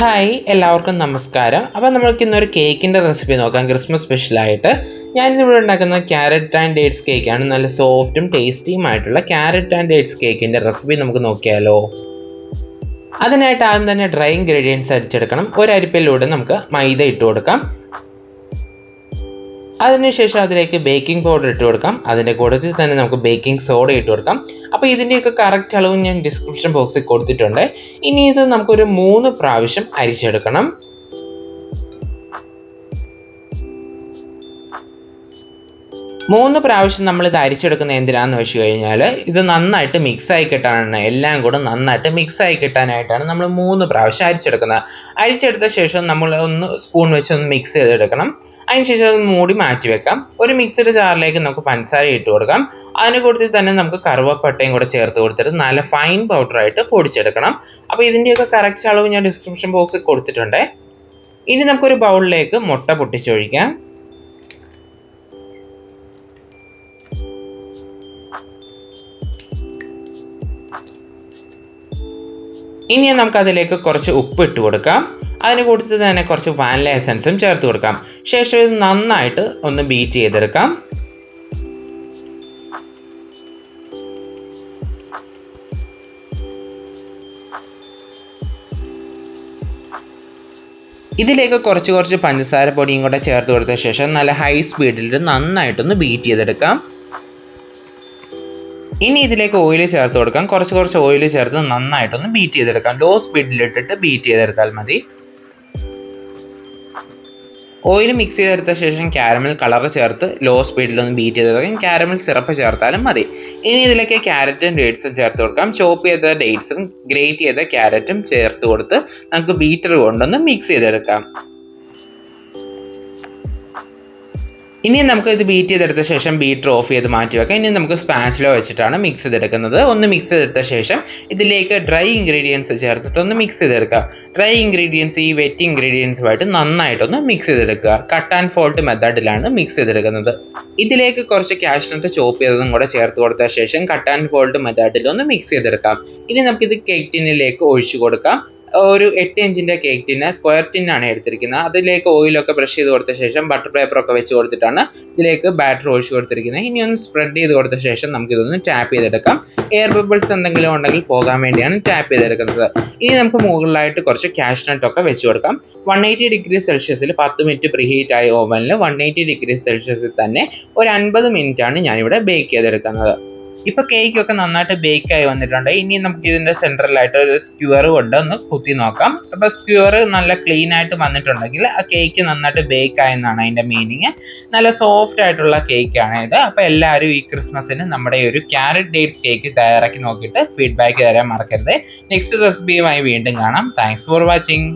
Hi എല്ലാവർക്കും നമസ്കാരം. അപ്പോൾ നമ്മൾക്ക് ഇന്നൊരു കേക്കിന്റെ റെസിപ്പി നോക്കാം. ക്രിസ്മസ് സ്പെഷ്യലായിട്ട് ഞാനിന്നിവിടെ ഉണ്ടാക്കുന്ന ക്യാരറ്റ് ആൻഡ് ഡേറ്റ്സ് കേക്കാണ് നല്ല സോഫ്റ്റും ടേസ്റ്റിയും ആയിട്ടുള്ള ക്യാരറ്റ് ആൻഡ് ഡേറ്റ്സ് കേക്കിന്റെ റെസിപ്പി നമുക്ക് നോക്കിയാലോ. അതിനായിട്ട് ആദ്യം തന്നെ ഡ്രൈ ഇൻഗ്രീഡിയൻസ് അരിച്ചെടുക്കണം. ഒരു അരിപ്പയിലൂടെ നമുക്ക് മൈദ ഇട്ട് കൊടുക്കാം അതിനുശേഷം അതിലേക്ക് ബേക്കിംഗ് പൗഡർ ഇട്ട് കൊടുക്കാം. അതിന്റെ കൂട്ടത്തിൽ തന്നെ നമുക്ക് ബേക്കിംഗ് സോഡ ഇട്ട് കൊടുക്കാം. അപ്പോൾ ഇതിന്റെയൊക്കെ കറക്റ്റ് അളവ് ഞാൻ ഡിസ്ക്രിപ്ഷൻ ബോക്സിൽ കൊടുത്തിട്ടുണ്ട്. ഇനി ഇത് നമുക്കൊരു മൂന്ന് പ്രാവശ്യം അരിച്ചെടുക്കണം. മൂന്ന് പ്രാവശ്യം നമ്മൾ ഇത് അരിച്ചെടുക്കുന്ന എന്തിനാന്ന് വെച്ച് കഴിഞ്ഞാൽ ഇത് നന്നായിട്ട് മിക്സ് ആയി കിട്ടാനാണ്. എല്ലാം കൂടെ നന്നായിട്ട് മിക്സ് ആയി കിട്ടാനായിട്ടാണ് നമ്മൾ മൂന്ന് പ്രാവശ്യം അരിച്ചെടുക്കുന്നത്. അരിച്ചെടുത്ത ശേഷം നമ്മൾ ഒന്ന് സ്പൂൺ വെച്ച് ഒന്ന് മിക്സ് ചെയ്തെടുക്കണം. അതിനുശേഷം അത് മൂടി മാറ്റി വെക്കാം. ഒരു മിക്സഡ് ജാറിലേക്ക് നമുക്ക് പഞ്ചസാര ഇട്ട് കൊടുക്കാം. അതിന് കൂട്ടത്തിൽ തന്നെ നമുക്ക് കറുവപ്പട്ടയും കൂടെ ചേർത്ത് കൊടുത്തിട്ട് നല്ല ഫൈൻ പൗഡറായിട്ട് പൊടിച്ചെടുക്കണം. അപ്പോൾ ഇതിന്റെയൊക്കെ കറക്റ്റ് അളവ് ഞാൻ ഡിസ്ക്രിപ്ഷൻ ബോക്സിൽ കൊടുത്തിട്ടുണ്ട്. ഇനി നമുക്കൊരു ബൗളിലേക്ക് മുട്ട പൊട്ടിച്ചൊഴിക്കാം. ഇനി നമുക്ക് അതിലേക്ക് കുറച്ച് ഉപ്പ് ഇട്ട് കൊടുക്കാം. അതിന് കൂട്ടത്തിൽ തന്നെ കുറച്ച് വാനില എസൻസും ചേർത്ത് കൊടുക്കാം. ശേഷം ഇത് നന്നായിട്ട് ഒന്ന് ബീറ്റ് ചെയ്തെടുക്കാം. ഇതിലേക്ക് കുറച്ച് കുറച്ച് പഞ്ചസാര പൊടിയും കൂടെ ചേർത്ത് കൊടുത്ത ശേഷം നല്ല ഹൈ സ്പീഡിൽ നന്നായിട്ടൊന്ന് ബീറ്റ് ചെയ്തെടുക്കാം. ഇനി ഇതിലേക്ക് ഓയിൽ ചേർത്ത് കൊടുക്കാം. കുറച്ച് കുറച്ച് ഓയിൽ ചേർത്ത് നന്നായിട്ടൊന്ന് ബീറ്റ് ചെയ്തെടുക്കാം. ലോ സ്പീഡിലിട്ടിട്ട് ബീറ്റ് ചെയ്തെടുത്താൽ മതി. ഓയിൽ മിക്സ് ചെയ്തെടുത്ത ശേഷം കാരമൽ കളർ ചേർത്ത് ലോ സ്പീഡിൽ ഒന്ന് ബീറ്റ് ചെയ്തെടുക്കാം. കാരമൽ സിറപ്പ് ചേർത്താലും മതി. ഇനി ഇതിലേക്ക് ക്യാരറ്റും ഡേറ്റ്സും ചേർത്ത് കൊടുക്കാം. ചോപ്പ് ചെയ്ത ഡേറ്റ്സും ഗ്രേറ്റ് ചെയ്ത ക്യാരറ്റും ചേർത്ത് കൊടുത്ത് നമുക്ക് ബീറ്റർ കൊണ്ടൊന്ന് മിക്സ് ചെയ്തെടുക്കാം. ഇനി നമുക്ക് ഇത് ബീറ്റ് ചെയ്തെടുത്ത ശേഷം ബീറ്റർ ഓഫ് ചെയ്ത് മാറ്റി വെക്കാം ഇനി നമുക്ക് സ്പാൻസിലോ വെച്ചിട്ടാണ് മിക്സ് ചെയ്തെടുക്കുന്നത്. ഒന്ന് മിക്സ് ചെയ്തെടുത്ത ശേഷം ഇതിലേക്ക് ഡ്രൈ ഇൻഗ്രീഡിയൻസ് ചേർത്തിട്ട് ഒന്ന് മിക്സ് ചെയ്തെടുക്കുക. ഡ്രൈ ഇൻഗ്രീഡിയൻസ് ഈ വെറ്റ് ഇൻഗ്രീഡിയൻസുമായിട്ട് നന്നായിട്ടൊന്ന് മിക്സ് ചെയ്തെടുക്കുക. കട്ട് ആൻഡ് ഫോൾട്ട് മെത്തേഡിലാണ് മിക്സ് ചെയ്തെടുക്കുന്നത്. ഇതിലേക്ക് കുറച്ച് കാഷ്നട്ട് ചോപ്പ് ചെയ്തതും കൂടെ ചേർത്ത് കൊടുത്ത ശേഷം കട്ട് ആൻഡ് ഫോൾട്ട് മെത്തേഡിൽ ഒന്ന് മിക്സ് ചെയ്തെടുക്കാം. ഇനി നമുക്കിത് കേക്ക് ടിന്നിലേക്ക് ഒഴിച്ചു കൊടുക്കാം. ഒരു എട്ട് ഇഞ്ചിന്റെ കേക്ക് ടിന്ന് സ്ക്വയർ ടിന്നാണ് എടുത്തിരിക്കുന്നത്. അതിലേക്ക് ഓയിലൊക്കെ ബ്രഷ് ചെയ്ത് കൊടുത്ത ശേഷം ബട്ടർ പേപ്പറൊക്കെ വെച്ച് കൊടുത്തിട്ടാണ് ഇതിലേക്ക് ബാറ്റർ ഒഴിച്ച് കൊടുത്തിരിക്കുന്നത്. ഇനി ഒന്ന് സ്പ്രെഡ് ചെയ്ത് കൊടുത്ത ശേഷം നമുക്ക് ഇതൊന്ന് ടാപ്പ് ചെയ്തെടുക്കാം. എയർ ബബിൾസ് എന്തെങ്കിലും ഉണ്ടെങ്കിൽ പോകാൻ വേണ്ടിയാണ് ടാപ്പ് ചെയ്തെടുക്കുന്നത്. ഇനി നമുക്ക് മുകളിലായിട്ട് കുറച്ച് കാഷ്നട്ട് ഒക്കെ വെച്ച് കൊടുക്കാം. വൺ എയ്റ്റി ഡിഗ്രി സെൽഷ്യസിൽ പത്ത് മിനിറ്റ് പ്രീഹീറ്റ് ആയ ഓവനിൽ വൺ എയ്റ്റി ഡിഗ്രി സെൽഷ്യസിൽ തന്നെ ഒരു അൻപത് മിനിറ്റ് ആണ് ഞാനിവിടെ ബേക്ക് ചെയ്തെടുക്കുന്നത്. ഇപ്പൊ കേക്ക് ഒക്കെ നന്നായിട്ട് ബേക്ക് ആയി വന്നിട്ടുണ്ട്. ഇനി നമുക്ക് ഇതിന്റെ സെൻട്രലായിട്ട് ഒരു സ്ക്യൂർ കൊണ്ട് ഒന്ന് കുത്തി നോക്കാം. അപ്പൊ സ്ക്യൂർ നല്ല ക്ലീൻ ആയിട്ട് വന്നിട്ടുണ്ടെങ്കിൽ ആ കേക്ക് നന്നായിട്ട് ബേക്ക് ആയെന്നാണ് അതിന്റെ മീനിങ് നല്ല സോഫ്റ്റ് ആയിട്ടുള്ള കേക്ക് ആണ് ഇത്. അപ്പൊ എല്ലാവരും ഈ ക്രിസ്മസിന് നമ്മുടെ ഒരു ക്യാരറ്റ് ഡേറ്റ്സ് കേക്ക് തയ്യാറാക്കി നോക്കിയിട്ട് ഫീഡ്ബാക്ക് തരാൻ മറക്കരുത്. നെക്സ്റ്റ് റെസിപ്പിയുമായി വീണ്ടും കാണാം. Thanks for watching